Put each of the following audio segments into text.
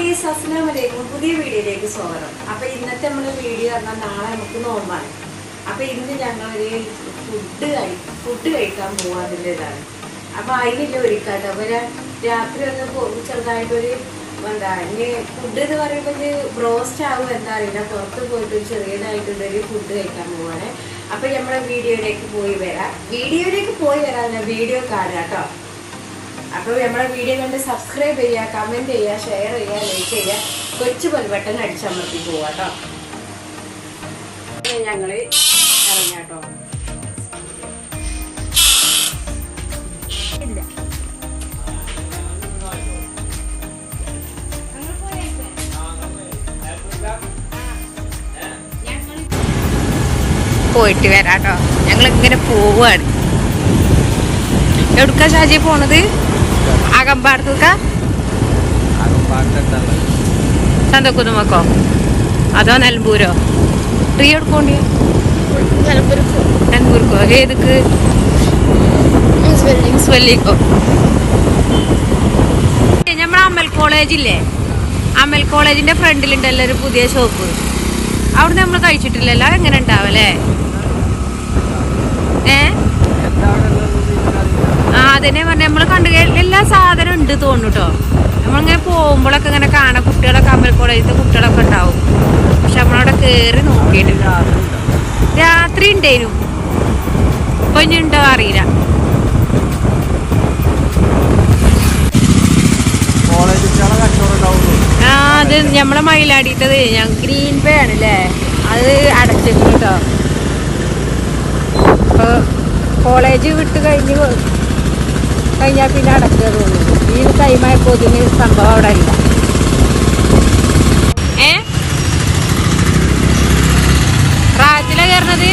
Please അസ്സലാമു അലൈക്കും പുതിയ വീഡിയോയിലേക്ക് സ്വാഗതം. അപ്പൊ ഇന്നത്തെ നമ്മുടെ വീഡിയോ പറഞ്ഞാൽ നാളെ നമുക്ക് നോമ്പാണ്. അപ്പൊ ഇന്ന് ഞങ്ങളൊരു ഫുഡ് കഴി ഫുഡ് കഴിക്കാൻ പോവാതിന്റെ ഇതാണ് അപ്പൊ അതിനില്ല ഒരുക്കാട്ടോ. അപ്പൊ ഞാൻ രാത്രി ഒന്ന് ചെറുതായിട്ടൊരു എന്താ ഇനി ഫുഡ് എന്ന് പറയുമ്പോൾ ബ്രോസ്റ്റ് ആവും എന്താ അറിയില്ല. പുറത്ത് പോയിട്ട് ഒരു ചെറിയതായിട്ടുള്ളൊരു ഫുഡ് കഴിക്കാൻ പോവാണ്. അപ്പൊ നമ്മളെ വീഡിയോയിലേക്ക് പോയി വരാം. വീഡിയോയിലേക്ക് പോയി വരാം വീഡിയോ കാണുക കേട്ടോ. അപ്പോൾ നമ്മുടെ വീഡിയോ കണ്ട് സബ്സ്ക്രൈബ് ചെയ്യുക കമന്റ് ചെയ്യുക ഷെയർ ചെയ്യുക ലൈക്ക് ചെയ്യുക കൊച്ചു ബെൽബട്ടൺ അടിച്ചമർത്തി പോവാം കേട്ടോ ഞങ്ങൾ ഇറങ്ങാട്ടോ. പോയിട്ട് വരാട്ടോ. ഞങ്ങൾ ഇങ്ങനെ പോവാണ്. എവിടുക്കാ ഷാജി പോണത്? അകമ്പാടത്തുക്ക ചന്തക്കുന്നുമക്കോ അതോ നെൽമ്പൂരോ? ഫ്രീ എടുക്കോണ്ടി നെൽമ്പൂർക്കോ ഏതൊക്കെ? വെള്ളിക്കോ നമ്മുടെ അമൽ കോളേജില്ലേ അമൽ കോളേജിന്റെ ഫ്രണ്ടിലുണ്ടല്ലോ ഒരു പുതിയ ഷോപ്പ് അവിടെ നമ്മൾ കഴിച്ചിട്ടില്ലല്ലോ? എങ്ങനെ ഉണ്ടാവല്ലേ? ഏ? ആ അതന്നെ പറഞ്ഞ. നമ്മൾ കണ്ടു എല്ലാ സാധനം ഉണ്ട് തോന്നുന്നു കേട്ടോ നമ്മളിങ്ങനെ പോകുമ്പോഴൊക്കെ ഇങ്ങനെ കാണാം കുട്ടികളൊക്കെ അമ്പൽ കോളേജിലെ കുട്ടികളൊക്കെ ഉണ്ടാവും. പക്ഷെ നമ്മളവിടെ കയറി നോക്കിയിട്ടില്ല രാത്രി ഉണ്ടേനു ഇപ്പൊ ഇനി ഉണ്ടോ അറിയില്ല. ആ അത് നമ്മളെ മയിലാടിയിട്ടത്. ഞാൻ ഗ്രീൻ പേ ആണല്ലേ അത് അടച്ചിട്ടുണ്ടോ കോളേജ് വിട്ട് കഴിഞ്ഞ് കഴിഞ്ഞാൽ പിന്നെ അടക്കുക തോന്നുന്നു ഈ ടൈമായപ്പോ ഇതിന് സംഭവം അവിടെ ഇല്ല. ഏ? റാത്തില കയറണത്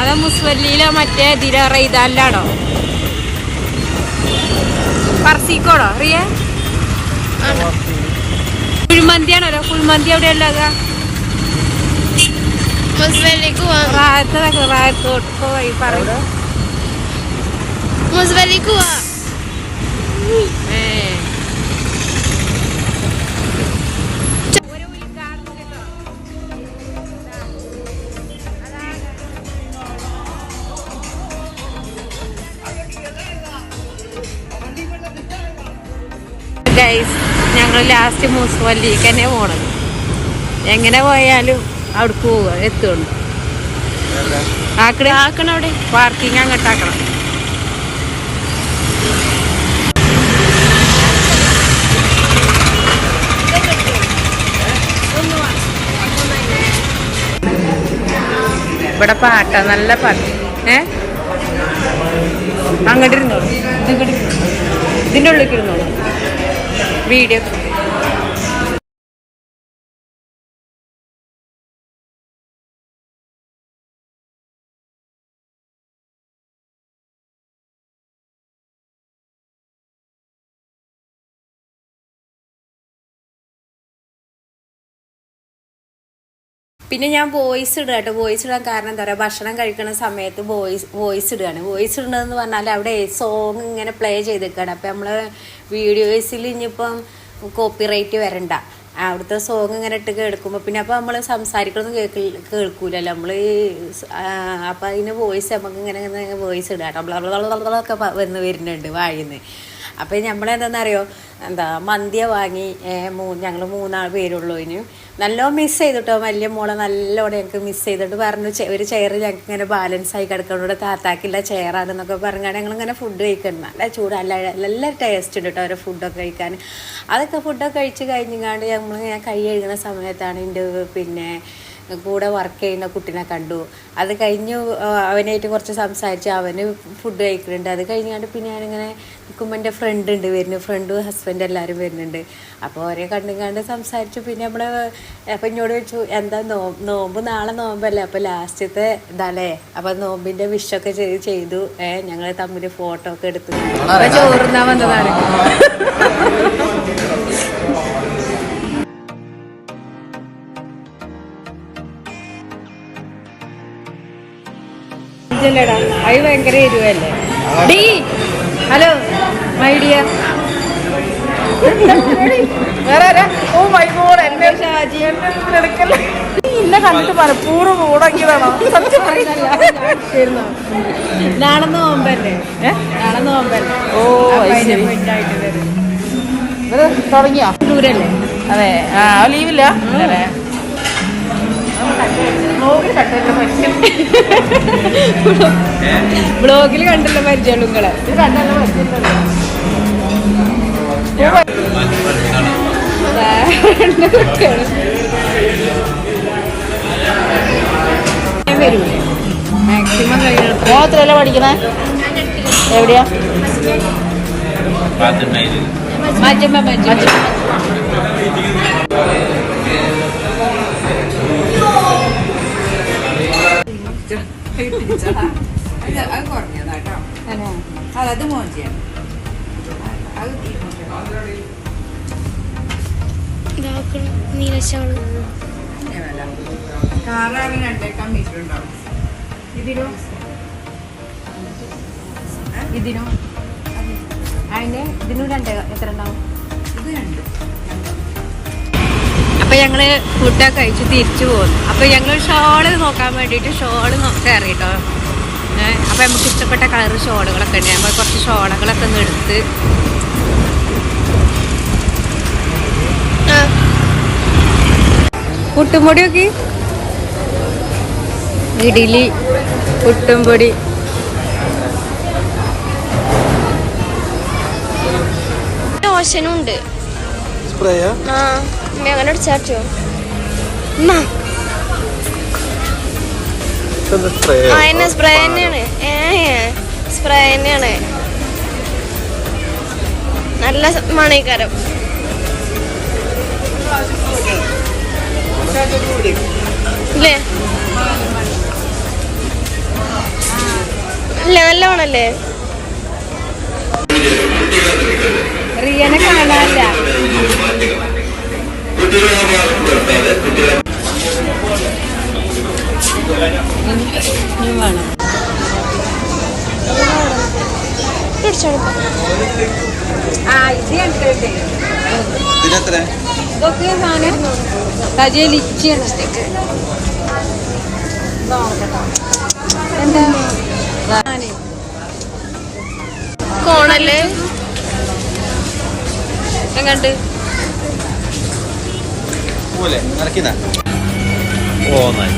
അത് മുസ്വല്ലിയിലോ മറ്റേ ഇതിലോ റെയ്താലിലാണോ പറസിക്കോടോ അറിയേ കുഴിമന്തിയാണോ കുഴിമന്തി എവിടെ ഉള്ളത്? റായത്തോട്ട് പോയി പറയും. ഏ. ഗൈസ് ഞങ്ങൾ ലാസ്റ്റ് മൂസുവല്ലിക്ക് തന്നെ പോണത് എങ്ങനെ പോയാലും അവിടേക്ക് പോവുക എത്തുള്ളൂ. ആക്കണേ? ആക്കണം അവിടെ? പാർക്കിങ് അങ്ങോട്ടാക്കണം ഇവിടെ പാട്ട നല്ല പാട്ട്. ഏ? അങ്ങോട്ടിരുന്നോളൂ. ഇതിന്റെ ഉള്ളിലേക്ക് ഇരുന്നോളൂ. വീഡിയോ പിന്നെ ഞാൻ വോയിസ് ഇടുക കേട്ടോ. വോയിസ് ഇടാൻ കാരണം എന്താ പറയുക? ഭക്ഷണം കഴിക്കുന്ന സമയത്ത് വോയിസ് വോയിസ് ഇടുകയാണ്. വോയിസ് ഇടുന്നതെന്ന് പറഞ്ഞാൽ അവിടെ സോങ് ഇങ്ങനെ പ്ലേ ചെയ്തേക്കാണ് അപ്പം നമ്മൾ വീഡിയോസിൽ ഇനിയിപ്പം കോപ്പിറൈറ്റ് വരണ്ട. അവിടുത്തെ സോങ് ഇങ്ങനെ ഇട്ട് കേൾക്കുമ്പോൾ പിന്നെ അപ്പോൾ നമ്മൾ സംസാരിക്കണമെന്ന് കേൾക്കി കേൾക്കൂലല്ലോ. നമ്മൾ ഈ അപ്പം അതിന് വോയിസ് നമുക്ക് ഇങ്ങനെ വോയിസ് ഇടാം കേട്ടോ. ഒക്കെ വന്ന് വരുന്നുണ്ട് വായിന്ന്. അപ്പം നമ്മളെന്താണെന്നറിയോ എന്താ മന്തിയ വാങ്ങി മൂ ഞങ്ങൾ മൂന്നാൾ പേരുള്ളൂ ഇനി. നല്ലോണം മിസ് ചെയ്തിട്ടോ വലിയ മോളെ നല്ലോണം ഞങ്ങൾക്ക് മിസ് ചെയ്തിട്ട് പറഞ്ഞു "ചെ- ഒരു ചെയർ ഞങ്ങൾക്ക് ഇങ്ങനെ ബാലൻസ് ആയി കിടക്കുന്നതോടെ താത്താക്കില്ല ചെയറാണെന്നൊക്കെ പറഞ്ഞാൽ ഞങ്ങളിങ്ങനെ ഫുഡ് കഴിക്കുന്ന നല്ല ചൂട് നല്ല നല്ല ടേസ്റ്റ് ഉണ്ട് കേട്ടോ അവരെ ഫുഡൊക്കെ കഴിക്കാൻ. അതൊക്കെ ഫുഡൊക്കെ കഴിച്ച് കഴിഞ്ഞാണ്ട് നമ്മൾ ഞാൻ കൈ കഴുകുന്ന സമയത്താണ് എന്റെ പിന്നെ കൂടെ വർക്ക് ചെയ്യുന്ന കുട്ടീനെ കണ്ടു. അത് കഴിഞ്ഞു അവനായിട്ട് കുറച്ച് സംസാരിച്ച് അവന് ഫുഡ് കഴിക്കുന്നുണ്ട് അത് കഴിഞ്ഞാണ്ട് പിന്നെ ഞാനിങ്ങനെ നിൽക്കുമ്പോൾ എന്റെ ഫ്രണ്ട് ഉണ്ട് വരുന്നു. ഫ്രണ്ടും ഹസ്ബൻഡ് എല്ലാവരും വരുന്നുണ്ട്. അപ്പോൾ അവരെ കണ്ടും കണ്ട് സംസാരിച്ചു. പിന്നെ നമ്മൾ അപ്പം എന്നോട് ചോദിച്ചു എന്താ നോ നോമ്പ് നാളെ നോമ്പല്ലേ? അപ്പോൾ ലാസ്റ്റത്തെ ഇതല്ലേ അപ്പം നോമ്പിന്റെ വിഷൊക്കെ ചെയ്ത് ചെയ്തു. ഏഹ് ഞങ്ങൾ തമ്മിൽ ഫോട്ടോ ഒക്കെ എടുത്തു. ചോറുന്നാ വന്നതാണ്. അത് ഭയങ്കര എരിവല്ലേ? ഡീ ഹലോ മൈ ഡിയർ വേറെ ആരാ? ഓ മൈ ഗോഡ് എന്നെ ഷാജി എടുക്കല്ലേ ഇന്നെ കണ്ടിട്ട് മനഃപൂർവം ഓടാക്കിയതാണോ സത്യം പറയുന്നില്ല നാളെ നോമ്പല്ലേ? നാളെ നോമ്പല്ലേ? ഓ തുടങ്ങിയോ? ദൂരല്ലേ? അതെ. ആ ലീവില്ല അല്ലേ? ബ്ലോഗിൽ കണ്ടല്ലോ പരിചയമുള്ള നിങ്ങളെ. മാക്സിമം കഴിയണം. മോത്രല്ല പഠിക്കണേ? എവിടെയാ? മാറ്റുമ്പോ അതത് അത് മീറ്റർ ഉണ്ടാവും. ഇതിനോ? ഇതിനോ? അതിന്? ഇതിനും രണ്ട് എത്ര ഉണ്ടാവും? ഇത് രണ്ട്. അപ്പൊ ഞങ്ങൾ ഫുഡൊക്കെ കഴിച്ച് തിരിച്ചു പോകുന്നു അപ്പൊ ഞങ്ങൾ ഷോൾ നോക്കാൻ വേണ്ടിയിട്ട് ഷോൾ കയറി കേട്ടോ ഏഹ് അപ്പൊ നമുക്ക് ഇഷ്ടപ്പെട്ട കളർ ഷോളുകളൊക്കെ ഉണ്ട്. നമ്മൾ കുറച്ച് ഷോളുകളൊക്കെ ഒന്ന് എടുത്ത്. പുട്ടുംപൊടിയൊക്കെ? ഇഡലി പുട്ടുംപൊടി. ലോഷനും ഉണ്ട് സ്പ്രേയാ? ആ. അമ്മ അങ്ങനെ സ്പ്രേ ആ എന്നെ സ്പ്രേ തന്നെയാണ്. ഏ സ്പ്രേ തന്നെയാണ്. നല്ല മണിക്കാരം മണീക്കാരം ഇല്ലേ? ഇല്ല നല്ല മണല്ലേ റിയനെ കാണാനില്ല ഇനി വേണം പിടിച്ചോളൂ ആ ഇത് കണ്ടിട്ട് ഇതിനെത്ര ഇതൊക്കെ സാധനം സജയ ലിച്ചിയാണ് എന്താ? സാധനം. കോണല്ലേ? എങ്ങണ്ട്? പോലെ നടക്കുന്ന. ഓ നായി